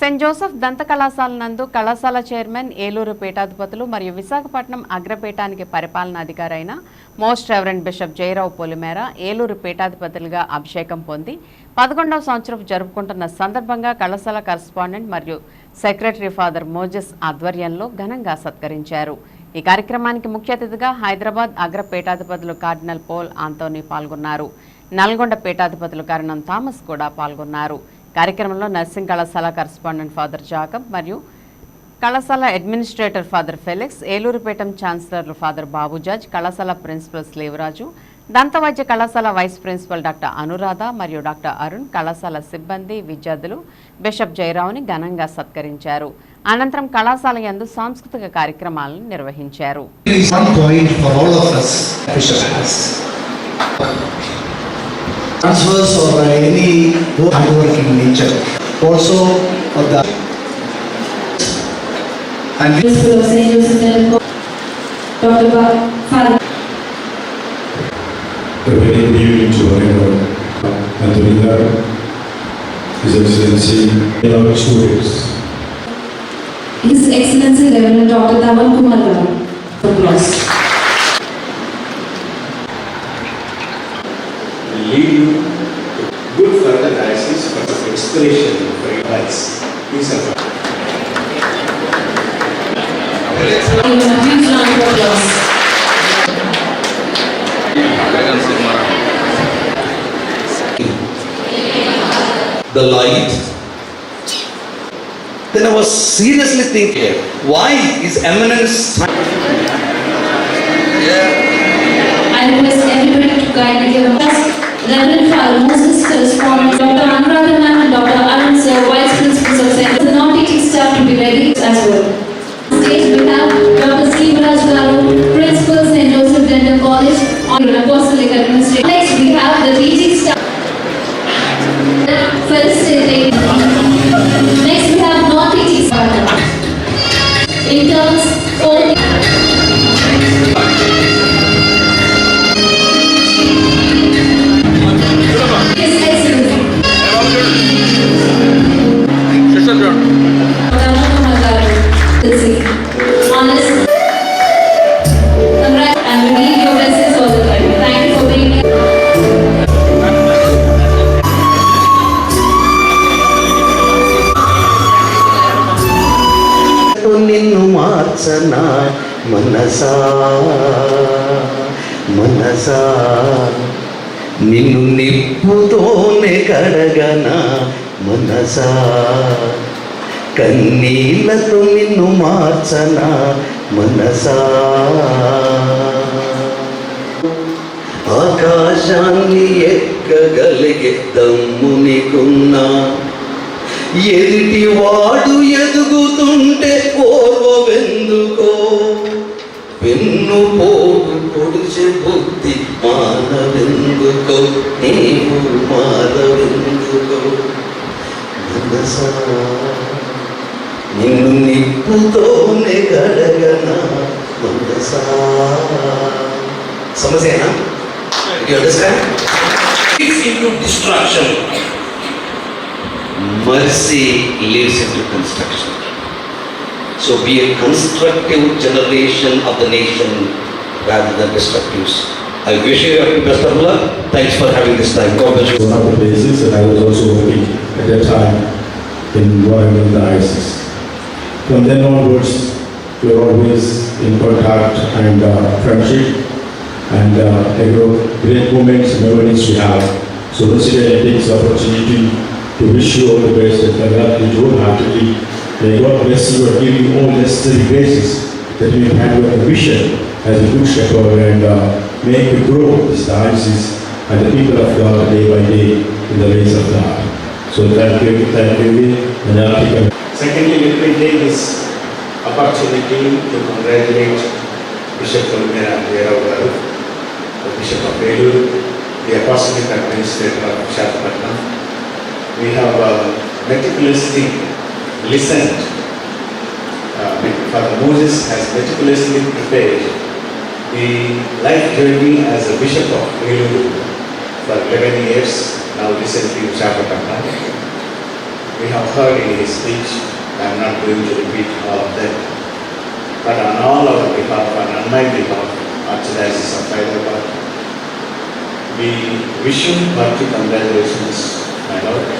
Saint Joseph దంత కళాశాల నందు కళాశాల చైర్మన్ ఏలూరు పీఠాధిపతులు మరియు విశాఖపట్నం అగ్రపీఠానికి పరిపాలనాధికారి అయిన most reverend bishop Jayarao Polimera Eluru పీఠాధిపతులుగా అభిషేకం పొంది పదకొండవ సంవత్సరం జరుపుకుంటున్న సందర్భంగా కళాశాల కరస్పాండెంట్ మరియు సెక్రటరీ ఫాదర్ మోజెస్ ఆధ్వర్యంలో ఘనంగా సత్కరించారు. ఈ కార్యక్రమానికి ముఖ్య అతిథిగా హైదరాబాద్ అగ్ర పీఠాధిపతులు కార్డినల్ పోల్ ఆంటోనీ పాల్గొన్నారు. నల్గొండ పీఠాధిపతులు కరణం థామస్ కూడా పాల్గొన్నారు. కార్యక్రమంలో నర్సింగ్ కళాశాల కరస్పాండెంట్ ఫాదర్ జాకబ్ మరియు కళాశాల అడ్మినిస్ట్రేటర్ ఫాదర్ ఫెలిక్స్ ఏలూరుపేటం ఛాన్సలర్ ఫాదర్ బాబుజాజ్ కళాశాల ప్రిన్సిపల్ స్లేవరాజు దంతవైద్య కళాశాల వైస్ ప్రిన్సిపల్ డాక్టర్ అనురాధ మరియు డాక్టర్ అరుణ్ కళాశాల సిబ్బంది విద్యార్థులు బిషప్ జయరావుని ఘనంగా సత్కరించారు. అనంతరం కళాశాల యందు సాంస్కృతిక కార్యక్రమాలను నిర్వహించారు. Transfers or uh, any hardworking nature, also of the. And Principal of St. Joseph Medical, Dr. Ba- Father a very good evening to everyone. And to leader, His Excellency, and our students. His Excellency Reverend Dr. Dhawan Kumar Rao. Applause. will lead you to good further diocese for the inspiration for your lives. Please have Give him a huge round of applause. the light. Then I was seriously thinking, why is eminence? I request everybody to kindly give a Reverend Father Moses correspondent, Dr. Anuradha on Apostolic Administration. Next we have the teaching staff. Felicitating. Next we have non-teaching staff. Interns, all నిన్ను మార్చనా? మనసా? మనసా? నిన్ను నిప్పుతోనే కడగనా? మనసా? కన్నీళ్ళతో నిన్ను మార్చనా? మనసా? ఆకాశాన్ని ఎక్కగలిగే దమ్మునికున్నా ఎదుటి వాడు ఎదుగుతూ నిన్ను నిప్పుతోనే గడగన మనసా సమస్యనా You understand? It's into distraction. mercy leads into construction. So be a constructive generation of the nation rather than destructive. I wish you the best of luck. Thanks for having this time. God bless you. One of the places and I was also working at that time in Warangal Diocese. From then onwards, we are always in contact and uh, friendship and uh, there were great moments, memories we have. So once again, I take this opportunity to wish you all the best and that you don't have to wholeheartedly. May God bless you and give you all necessary graces that you handle your vision as a good shepherd and uh, make you grow this diocese and the people of God day by day in the ways of God. So thank you, and Secondly, let me take this opportunity to congratulate Bishop Jayarao Garu, the Bishop of the Apostolic Administrator of Visakhapatnam. We have uh, meticulously listened. Uh, Father Moses has meticulously prepared the life journey as a Bishop of Velur for 11 years, now recently Visakhapatnam. we have heard in his speech. I am not going to repeat all of them. But on all our behalf and on my behalf, Archdiocese of Hyderabad, we wish you hearty congratulations, my lord,